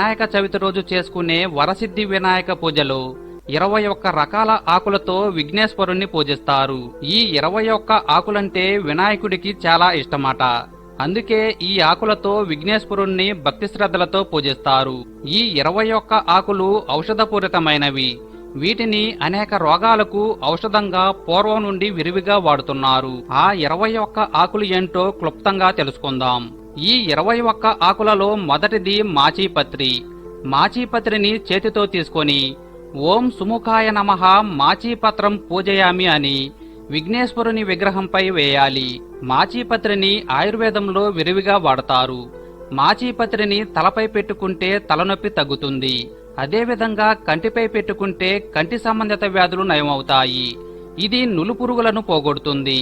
వినాయక చవితి రోజు చేసుకునే వరసిద్ధి వినాయక పూజలో ఇరవై ఒక్క రకాల ఆకులతో విఘ్నేశ్వరుణ్ణి పూజిస్తారు. ఈ ఇరవై ఒక్క ఆకులంటే వినాయకుడికి చాలా ఇష్టమాట. అందుకే ఈ ఆకులతో విఘ్నేశ్వరుణ్ణి భక్తి శ్రద్ధలతో పూజిస్తారు. ఈ ఇరవై ఒక్క ఆకులు ఔషధపూరితమైనవి. వీటిని అనేక రోగాలకు ఔషధంగా పూర్వం నుండి విరివిగా వాడుతున్నారు. ఆ ఇరవై ఒక్క ఆకులు ఏంటో క్లుప్తంగా తెలుసుకుందాం. ఈ ఇరవై ఒక్క ఆకులలో మొదటిది మాచీపత్రి. మాచీపత్రిని చేతితో తీసుకొని ఓం సుముఖాయ నమః మాచీపత్రం పూజయామి అని విఘ్నేశ్వరుని విగ్రహంపై వేయాలి. మాచీపత్రిని ఆయుర్వేదంలో విరివిగా వాడతారు. మాచీపత్రిని తలపై పెట్టుకుంటే తలనొప్పి తగ్గుతుంది. అదేవిధంగా కంటిపై పెట్టుకుంటే కంటి సంబంధిత వ్యాధులు నయమవుతాయి. ఇది నులుపురుగులను పోగొడుతుంది.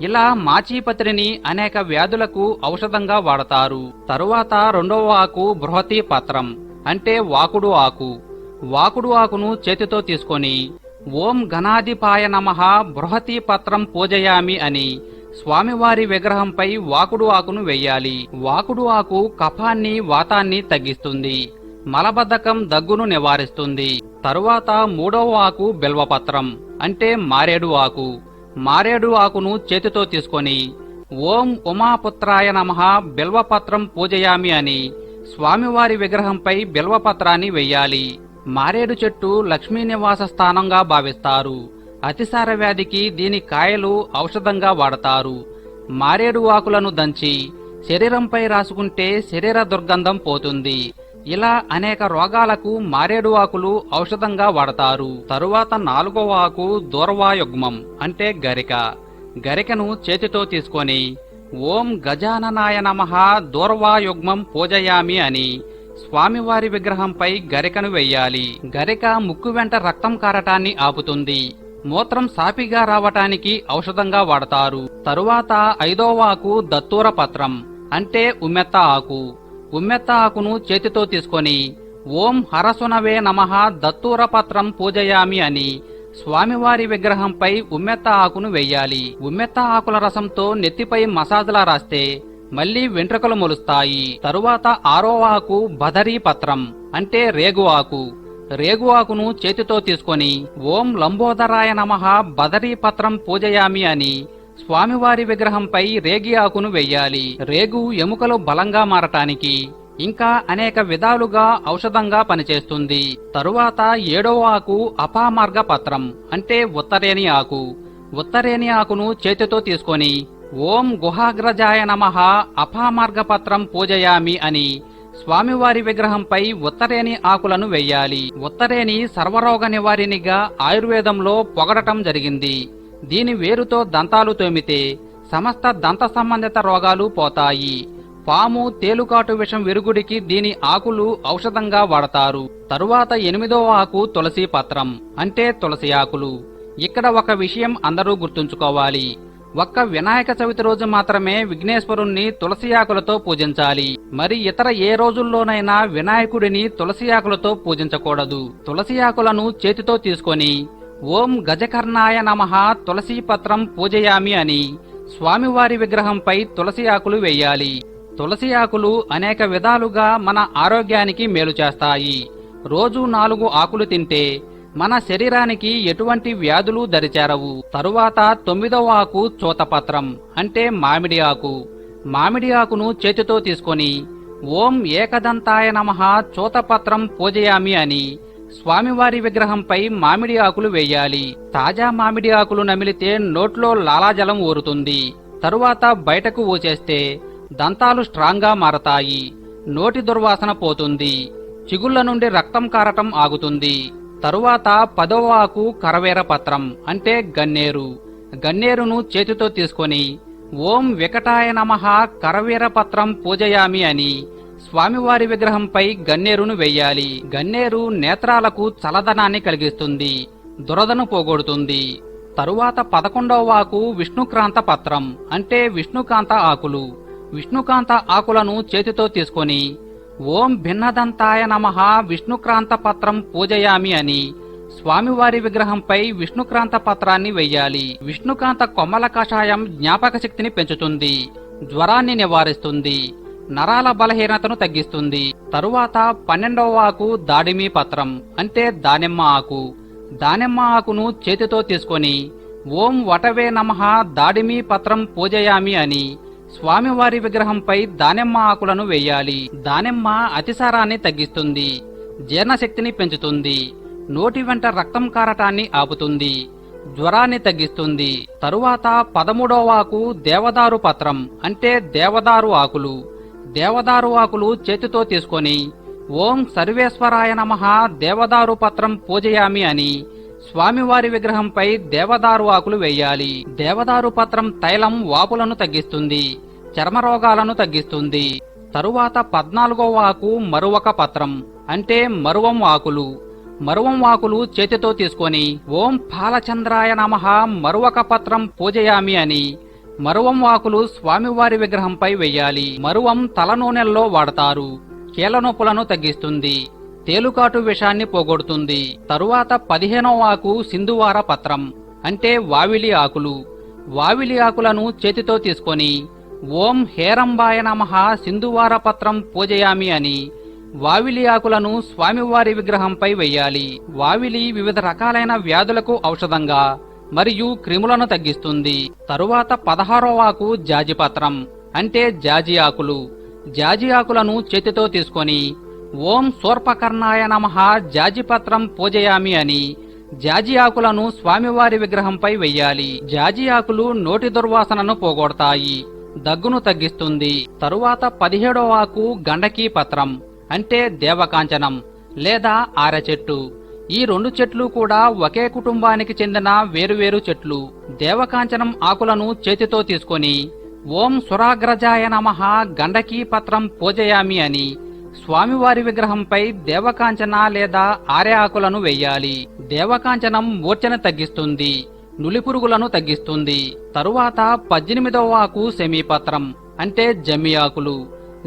ఇలా మాచీపత్రిని అనేక వ్యాధులకు ఔషధంగా వాడతారు. తరువాత రెండవ ఆకు బృహతి పత్రం అంటే వాకుడు ఆకు. వాకుడు ఆకును చేతితో తీసుకొని ఓం ఘనాధిపాయ నమః బృహతి పత్రం పూజయామి అని స్వామివారి విగ్రహంపై వాకుడు ఆకును వెయ్యాలి వాకుడు ఆకు కఫాన్ని వాతాన్ని తగ్గిస్తుంది. మలబద్ధకం దగ్గును నివారిస్తుంది. తరువాత మూడవ ఆకు బిల్వపత్రం అంటే మారేడు ఆకు. మారేడు ఆకును చేతితో తీసుకొని ఓం ఉమాపుత్రాయ నమః బిల్వపత్రం పూజయామి అని స్వామివారి విగ్రహంపై బిల్వపత్రాన్ని వెయ్యాలి. మారేడు చెట్టు లక్ష్మీ నివాస స్థానంగా భావిస్తారు. అతిసార వ్యాధికి దీని కాయలు ఔషధంగా వాడతారు. మారేడు ఆకులను దంచి శరీరంపై రాసుకుంటే శరీర దుర్గంధం పోతుంది. ఇలా అనేక రోగాలకు మారేడు ఆకులు ఔషధంగా వాడతారు. తరువాత నాలుగవ ఆకు దూర్వాయుగ్మం అంటే గరిక. గరికను చేతితో తీసుకొని ఓం గజాననాయ నమః దూర్వాయుగ్మం పూజయామి అని స్వామివారి విగ్రహంపై గరికను వెయ్యాలి. గరిక ముక్కు వెంట రక్తం కారటాన్ని ఆపుతుంది. మూత్రం సాపిగా రావటానికి ఔషధంగా వాడతారు. తరువాత ఐదవ ఆకు దత్తూర పత్రం అంటే ఉమెత్త ఆకు. ఉమ్మెత్త ఆకును చేతితో తీసుకొని ఓం హరసునవే నమః దత్తూరపత్రం పూజయామి అని స్వామివారి విగ్రహంపై ఉమ్మెత్త ఆకును వెయ్యాలి ఉమ్మెత్త ఆకుల రసంతో నెత్తిపై మసాజ్లా రాస్తే మళ్ళీ వెంట్రుకలు మొలుస్తాయి. తరువాత ఆరో ఆకు బదరీ పత్రం అంటే రేగు ఆకు. రేగు ఆకును చేతితో తీసుకొని ఓం లంబోదరాయ నమః బదరీ పత్రం పూజయామి అని స్వామివారి విగ్రహంపై రేగి ఆకును వెయ్యాలి. రేగు ఎముకలు బలంగా మారటానికి ఇంకా అనేక విధాలుగా ఔషధంగా పనిచేస్తుంది. తరువాత ఏడవ ఆకు అపామార్గ పత్రం అంటే ఉత్తరేని ఆకు. ఉత్తరేని ఆకును చేతితో తీసుకొని ఓం గుహాగ్రజాయ నమః అపామార్గ పత్రం పూజయామి అని స్వామివారి విగ్రహంపై ఉత్తరేని ఆకులను వెయ్యాలి. ఉత్తరేని సర్వరోగ నివారిణిగా ఆయుర్వేదంలో పొగడటం జరిగింది. దీని వేరుతో దంతాలు తోమితే సమస్త దంత సంబంధిత రోగాలు పోతాయి. పాము తేలుకాటు విషం విరుగుడికి దీని ఆకులు ఔషధంగా వాడతారు. తరువాత ఎనిమిదో ఆకు తులసి పత్రం అంటే తులసి ఆకులు. ఇక్కడ ఒక విషయం అందరూ గుర్తుంచుకోవాలి. ఒక్క వినాయక చవితి రోజు మాత్రమే విఘ్నేశ్వరుణ్ణి తులసి ఆకులతో పూజించాలి. మరి ఇతర ఏ రోజుల్లోనైనా వినాయకుడిని తులసి ఆకులతో పూజించకూడదు. తులసి ఆకులను చేతితో తీసుకొని ఓం గజకర్ణాయ నమః తులసీపత్రం పూజయామి అని స్వామివారి విగ్రహంపై తులసి ఆకులు వేయాలి. తులసి ఆకులు అనేక విధాలుగా మన ఆరోగ్యానికి మేలు చేస్తాయి. రోజు నాలుగు ఆకులు తింటే మన శరీరానికి ఎటువంటి వ్యాధులు దరిచేరవు. తరువాత తొమ్మిదవ ఆకు చూతపత్రం అంటే మామిడి ఆకు. మామిడి ఆకును చేతితో తీసుకొని ఓం ఏకదంతాయ నమః చూతపత్రం పూజయామి అని స్వామివారి విగ్రహంపై మామిడి ఆకులు వేయాలి. తాజా మామిడి ఆకులు నమిలితే నోట్లో లాలాజలం ఊరుతుంది. తరువాత బయటకు ఊచేస్తే దంతాలు స్ట్రాంగ్గా మారతాయి. నోటి దుర్వాసన పోతుంది. చిగుళ్ళ నుండి రక్తం కారటం ఆగుతుంది. తరువాత పదవ ఆకు కరవేర పత్రం అంటే గన్నేరు. గన్నేరును చేతితో తీసుకొని ఓం వికటాయ నమః కరవీర పత్రం పూజయామి అని స్వామివారి విగ్రహంపై గన్నేరును వెయ్యాలి గన్నేరు నేత్రాలకు చలదనాన్ని కలిగిస్తుంది. దురదను పోగొడుతుంది. తరువాత పదకొండవ ఆకు విష్ణుక్రాంత పత్రం అంటే విష్ణుకాంత ఆకులు. విష్ణుకాంత ఆకులను చేతితో తీసుకొని ఓం భిన్నదంతాయ నమః విష్ణుక్రాంత పత్రం పూజయామి అని స్వామివారి విగ్రహంపై విష్ణుక్రాంత పత్రాన్ని వెయ్యాలి విష్ణుకాంత కొమ్మల కషాయం జ్ఞాపక శక్తిని పెంచుతుంది. జ్వరాన్ని నివారిస్తుంది. నరాల బలహీనతను తగ్గిస్తుంది. తరువాత పన్నెండవ ఆకు దాడిమి పత్రం అంటే దానిమ్మ ఆకు. దానిమ్మ ఆకును చేతితో తీసుకొని ఓం వటవే నమః దాడిమి పత్రం పూజయామి అని స్వామివారి విగ్రహంపై దానిమ్మ ఆకులను వేయాలి. దానిమ్మ అతిసారాన్ని తగ్గిస్తుంది జీర్ణశక్తిని పెంచుతుంది నోటి వెంట రక్తం కారటాన్ని ఆపుతుంది జ్వరాన్ని తగ్గిస్తుంది. తరువాత పదమూడవ ఆకు దేవదారు పత్రం అంటే దేవదారు ఆకులు. దేవదారు ఆకులు చేతితో తీసుకొని ఓం సర్వేశ్వరాయ నమః దేవదారు పత్రం పూజయామి అని స్వామివారి విగ్రహంపై దేవదారు ఆకులు వేయాలి. దేవదారు పత్రం తైలం వాపులను తగ్గిస్తుంది చర్మరోగాలను తగ్గిస్తుంది. తరువాత పద్నాలుగవ ఆకు మరువక పత్రం అంటే మరువం ఆకులు. మరువం ఆకులు చేతితో తీసుకొని ఓం పాలచంద్రాయ నమః మరువక పత్రం పూజయామి అని మరువం ఆకులు స్వామివారి విగ్రహంపై వెయ్యాలి. మరువం తలనూనెల్లో వాడతారు. కీలనొప్పులను తగ్గిస్తుంది. తేలుకాటు విషాన్ని పోగొడుతుంది. తరువాత పదిహేనవ ఆకు సింధువార పత్రం. అంటే వావిలి ఆకులు. వావిలి ఆకులను చేతితో తీసుకొని ఓం హేరంబాయ నమః సింధువార పత్రం పూజయామి అని వావిలి ఆకులను స్వామివారి విగ్రహంపై వెయ్యాలి. వావిలి వివిధ రకాలైన వ్యాధులకు ఔషధంగా మరియు క్రిములను తగ్గిస్తుంది. తరువాత పదహారో ఆకు జాజిపత్రం అంటే జాజి ఆకులు. జాజి ఆకులను చేతితో తీసుకొని ఓం సోర్పకర్ణాయ నమః జాజిపత్రం పూజయామి అని జాజి ఆకులను స్వామివారి విగ్రహంపై వెయ్యాలి. జాజి ఆకులు నోటి దుర్వాసనను పోగొడతాయి దగ్గును తగ్గిస్తుంది. తరువాత పదిహేడో ఆకు గండకీ పత్రం అంటే దేవకాంచనం లేదా ఆరచెట్టు. ఈ రెండు చెట్లు కూడా ఒకే కుటుంబానికి చెందిన వేరువేరు చెట్లు. దేవకాంచనం ఆకులను చేతితో తీసుకొని ఓం సురాగ్రజాయ నమః గండకీ పత్రం పూజయామి అని స్వామివారి విగ్రహంపై దేవకాంచన లేదా ఆరే ఆకులను వెయ్యాలి దేవకాంచనం మూర్ఛను తగ్గిస్తుంది నులిపురుగులను తగ్గిస్తుంది. తరువాత పద్దెనిమిదవ ఆకు సెమీపత్రం అంటే జమ్మి ఆకులు.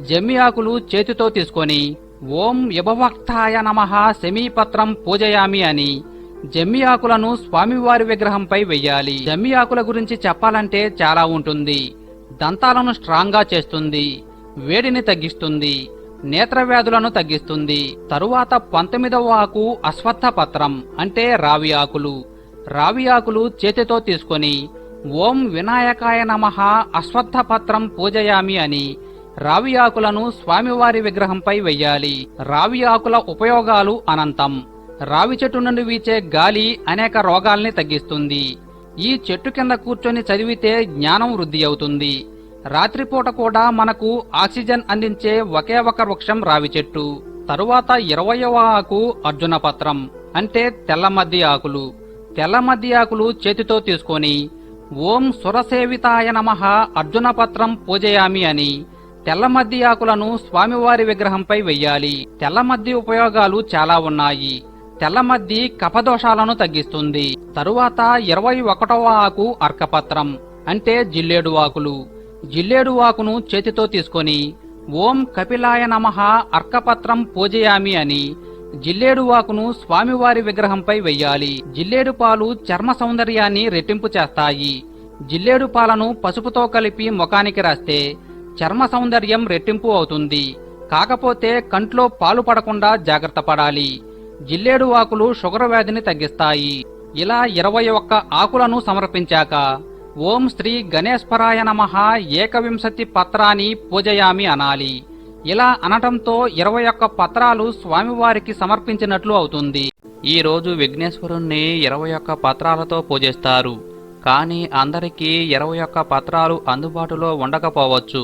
జమ్మి ఆకులు చేతితో తీసుకొని ఓం యభవక్తాయ నమః సెమీపత్రం పూజయామి అని జమ్మి ఆకులను స్వామివారి విగ్రహంపై వెయ్యాలి. జమ్మి ఆకుల గురించి చెప్పాలంటే చాలా ఉంటుంది. దంతాలను స్ట్రాంగ్గా చేస్తుంది. వేడిని తగ్గిస్తుంది. నేత్రవ్యాధులను తగ్గిస్తుంది. తరువాత పంతొమ్మిదవ ఆకు అశ్వత్థ పత్రం అంటే రావి ఆకులు. రావి ఆకులు చేతితో తీసుకొని ఓం వినాయకాయ నమః అశ్వత్థ పత్రం పూజయామి అని రావి ఆకులను స్వామివారి విగ్రహంపై వెయ్యాలి. రావి ఆకుల ఉపయోగాలు అనంతం. రావి చెట్టు నుండి వీచే గాలి అనేక రోగాల్ని తగ్గిస్తుంది. ఈ చెట్టు కింద కూర్చొని చదివితే జ్ఞానం వృద్ధి అవుతుంది. రాత్రిపూట కూడా మనకు ఆక్సిజన్ అందించే ఒకే ఒక వృక్షం రావి చెట్టు. తరువాత ఇరవయవ ఆకు అర్జున పత్రం అంటే తెల్లమద్ది ఆకులు. తెల్లమద్ది ఆకులు చేతితో తీసుకొని ఓం సురసేవితాయ నమః అర్జున పత్రం పూజయామి అని తెల్లమద్ది ఆకులను స్వామివారి విగ్రహంపై వెయ్యాలి. తెల్లమద్ది ఉపయోగాలు చాలా ఉన్నాయి. తెల్లమద్ది కపదోషాలను తగ్గిస్తుంది. తరువాత ఇరవై ఒకటవ ఆకు అర్కపత్రం అంటే జిల్లేడు ఆకులు. జిల్లేడు ఆకును చేతితో తీసుకొని ఓం కపిలాయ నమః అర్కపత్రం పూజయామి అని జిల్లేడు ఆకును స్వామివారి విగ్రహంపై వెయ్యాలి. జిల్లేడు పాలు చర్మ సౌందర్యాన్ని రెట్టింపు చేస్తాయి. జిల్లేడు పాలను పసుపుతో కలిపి ముఖానికి రాస్తే చర్మ సౌందర్యం రెట్టింపు అవుతుంది. కాకపోతే కంట్లో పాలు పడకుండా జాగ్రత్త పడాలి. జిల్లేడు ఆకులు షుగర్ వ్యాధిని తగ్గిస్తాయి. ఇలా ఇరవై ఒక్క ఆకులను సమర్పించాక ఓం శ్రీ గణేశ్వరాయ నమః ఏకవింశతి పత్రాన్ని పూజయామి అనాలి. ఇలా అనటంతో ఇరవై ఒక్క పత్రాలు స్వామివారికి సమర్పించినట్లు అవుతుంది. ఈ రోజు విఘ్నేశ్వరుణ్ణి ఇరవై ఒక్క పత్రాలతో పూజిస్తారు. కానీ అందరికీ ఇరవై ఒక్క పత్రాలు అందుబాటులో ఉండకపోవచ్చు.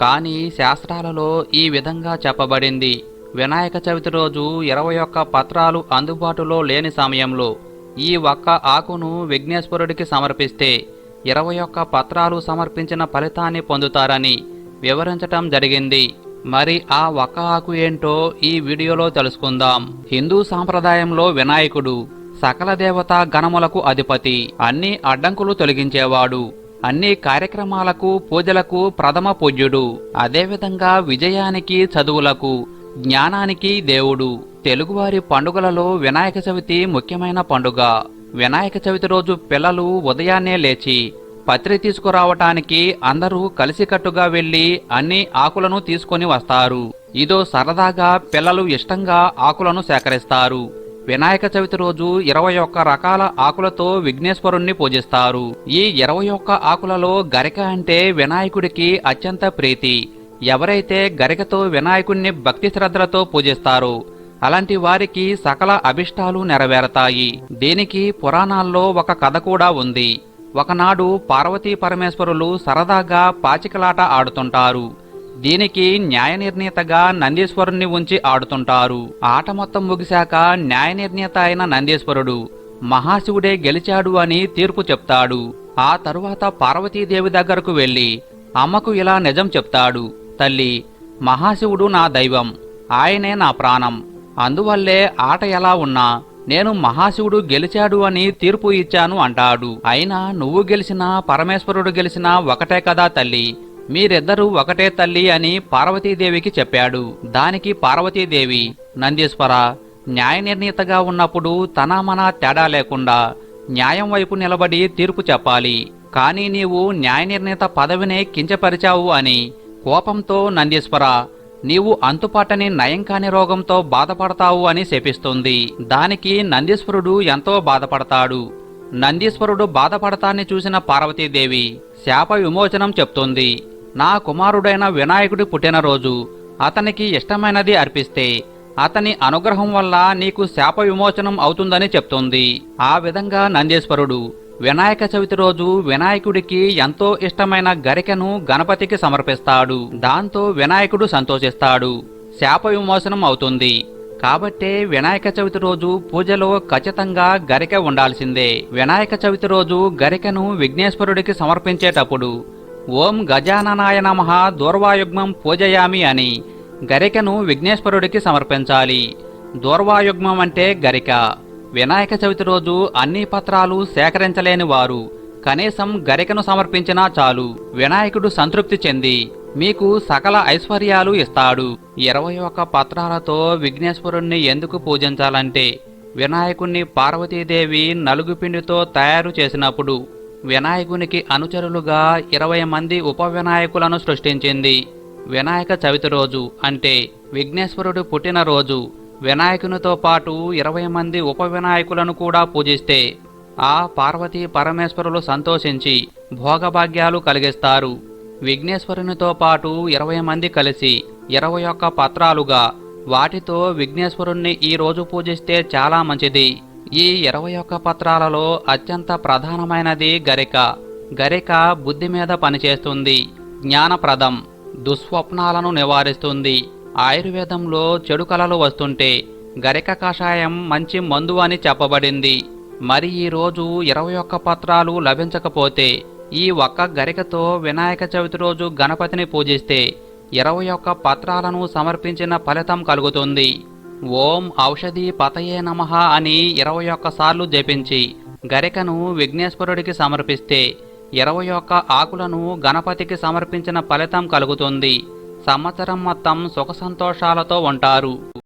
కానీ శాస్త్రాలలో ఈ విధంగా చెప్పబడింది. వినాయక చవితి రోజు ఇరవై ఒక్క పత్రాలు అందుబాటులో లేని సమయంలో ఈ ఒక్క ఆకును విఘ్నేశ్వరుడికి సమర్పిస్తే ఇరవై ఒక్క పత్రాలు సమర్పించిన ఫలితాన్ని పొందుతారని వివరించటం జరిగింది. మరి ఆ ఒక్క ఆకు ఏంటో ఈ వీడియోలో తెలుసుకుందాం. హిందూ సాంప్రదాయంలో వినాయకుడు సకల దేవతా గణములకు అధిపతి. అన్ని అడ్డంకులు తొలగించేవాడు. అన్ని కార్యక్రమాలకు పూజలకు ప్రథమ పూజ్యుడు అదేవిధంగా విజయానికి చదువులకు జ్ఞానానికి దేవుడు. తెలుగువారి పండుగలలో వినాయక చవితి ముఖ్యమైన పండుగ. వినాయక చవితి రోజు పిల్లలు ఉదయాన్నే లేచి పత్రి తీసుకురావటానికి అందరూ కలిసికట్టుగా వెళ్ళి అన్ని ఆకులను తీసుకొని వస్తారు. ఇదో సరదాగా పిల్లలు ఇష్టంగా ఆకులను సేకరిస్తారు. వినాయక చవితి రోజు ఇరవై ఒక్క రకాల ఆకులతో విఘ్నేశ్వరుణ్ణి పూజిస్తారు. ఈ ఇరవై ఒక్క ఆకులలో గరిక అంటే వినాయకుడికి అత్యంత ప్రీతి. ఎవరైతే గరికతో వినాయకుణ్ణి భక్తి శ్రద్ధలతో పూజిస్తారో అలాంటి వారికి సకల అభిష్టాలు నెరవేరతాయి. దీనికి పురాణాల్లో ఒక కథ కూడా ఉంది. ఒకనాడు పార్వతీ పరమేశ్వరులు సరదాగా పాచికలాట ఆడుతుంటారు. దీనికి న్యాయ నిర్ణీతగా నందీశ్వరుణ్ణి ఉంచి ఆడుతుంటారు. ఆట మొత్తం ముగిశాక న్యాయ నిర్ణీత అయిన నందీశ్వరుడు మహాశివుడే గెలిచాడు అని తీర్పు చెప్తాడు. ఆ తరువాత పార్వతీదేవి దగ్గరకు వెళ్ళి అమ్మకు ఇలా నిజం చెప్తాడు. తల్లి మహాశివుడు నా దైవం ఆయనే నా ప్రాణం. అందువల్లే ఆట ఎలా ఉన్నా నేను మహాశివుడు గెలిచాడు అని తీర్పు ఇచ్చాను అంటాడు. అయినా నువ్వు గెలిచినా పరమేశ్వరుడు గెలిచినా ఒకటే కదా తల్లి. మీరిద్దరూ ఒకటే తల్లి అని పార్వతీదేవికి చెప్పాడు. దానికి పార్వతీదేవి నందీశ్వర న్యాయ నిర్ణీతగా ఉన్నప్పుడు తన మన తేడా లేకుండా న్యాయం వైపు నిలబడి తీర్పు చెప్పాలి. కానీ నీవు న్యాయ నిర్ణీత పదవినే కించపరిచావు అని కోపంతో నందీశ్వర నీవు అంతుపాటని నయం కాని రోగంతో బాధపడతావు అని శపిస్తుంది. దానికి నందీశ్వరుడు ఎంతో బాధపడతాడు. నందీశ్వరుడు బాధపడతాన్ని చూసిన పార్వతీదేవి శాప విమోచనం చెప్తుంది. నా కుమారుడైన వినాయకుడి పుట్టినరోజు అతనికి ఇష్టమైనది అర్పిస్తే అతని అనుగ్రహం వల్ల నీకు శాప విమోచనం అవుతుందని చెప్తుంది. ఆ విధంగా నందీశ్వరుడు వినాయక చవితి రోజు వినాయకుడికి ఎంతో ఇష్టమైన గరికెను గణపతికి సమర్పిస్తాడు. దాంతో వినాయకుడు సంతోషిస్తాడు. శాప విమోచనం అవుతుంది. కాబట్టే వినాయక చవితి రోజు పూజలో ఖచ్చితంగా గరిక ఉండాల్సిందే. వినాయక చవితి రోజు గరికను విఘ్నేశ్వరుడికి సమర్పించేటప్పుడు ఓం గజాననాయ నమః దూర్వాయుగ్మం పూజయామి అని గరికను విఘ్నేశ్వరుడికి సమర్పించాలి. దూర్వాయుగ్మం అంటే గరిక. వినాయక చవితి రోజు అన్ని పత్రాలు సేకరించలేని వారు కనీసం గరికను సమర్పించినా చాలు. వినాయకుడు సంతృప్తి చెంది మీకు సకల ఐశ్వర్యాలు ఇస్తాడు. ఇరవై ఒక్క పత్రాలతో విఘ్నేశ్వరుణ్ణి ఎందుకు పూజించాలంటే వినాయకుణ్ణి పార్వతీదేవి నలుగు పిండితో తయారు చేసినప్పుడు వినాయకునికి అనుచరులుగా ఇరవై మంది ఉప వినాయకులను సృష్టించింది. వినాయక చవితి రోజు అంటే విఘ్నేశ్వరుడు పుట్టినరోజు వినాయకునితో పాటు ఇరవై మంది ఉప వినాయకులను కూడా పూజిస్తే ఆ పార్వతీ పరమేశ్వరులు సంతోషించి భోగభాగ్యాలు కలిగిస్తారు. విఘ్నేశ్వరునితో పాటు ఇరవై మంది కలిసి ఇరవై ఒక్క పత్రాలుగా వాటితో విఘ్నేశ్వరుణ్ణి ఈ రోజు పూజిస్తే చాలా మంచిది. ఈ ఇరవై ఒక్క పత్రాలలో అత్యంత ప్రధానమైనది గరిక. గరిక బుద్ధి మీద పనిచేస్తుంది జ్ఞానప్రదం దుస్వప్నాలను నివారిస్తుంది. ఆయుర్వేదంలో చెడు కలలు వస్తుంటే గరిక కషాయం మంచి మందు అని చెప్పబడింది. మరి ఈ రోజు ఇరవై ఒక్క పత్రాలు లభించకపోతే ఈ ఒక్క గరికతో వినాయక చవితి రోజు గణపతిని పూజిస్తే ఇరవై ఒక్క పత్రాలను సమర్పించిన ఫలితం కలుగుతుంది. ఓం ఔషధి పతయే నమః అని ఇరవై ఒక్కసార్లు జపించి గరికను విఘ్నేశ్వరుడికి సమర్పిస్తే ఇరవై ఒక్క ఆకులను గణపతికి సమర్పించిన ఫలితం కలుగుతుంది. సంవత్సరం మొత్తం సుఖ సంతోషాలతో ఉంటారు.